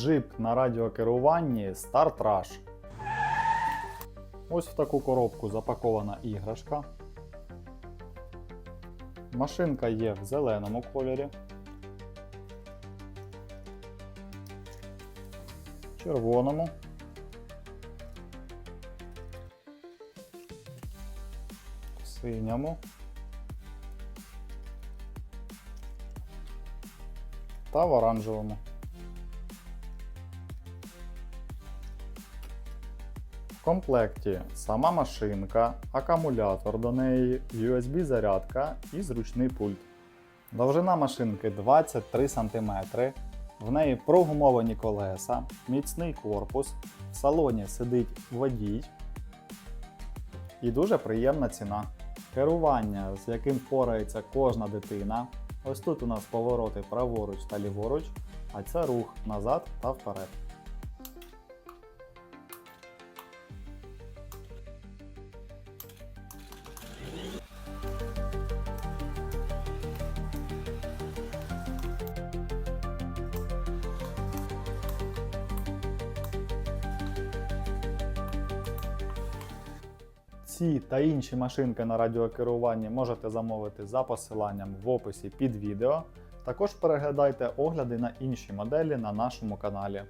Джип на радіокеруванні Start Rush. Ось в таку коробку запакована іграшка. Машинка є в зеленому кольорі. Червоному. Синьому. Та в оранжевому. В комплекті сама машинка, акумулятор до неї, USB-зарядка і зручний пульт. Довжина машинки 23 см. В неї прогумовані колеса, міцний корпус, в салоні сидить водій і дуже приємна ціна. Керування, з яким впорається кожна дитина. Ось тут у нас повороти праворуч та ліворуч, а це рух назад та вперед. Ці та інші машинки на радіокеруванні можете замовити за посиланням в описі під відео. Також переглядайте огляди на інші моделі на нашому каналі.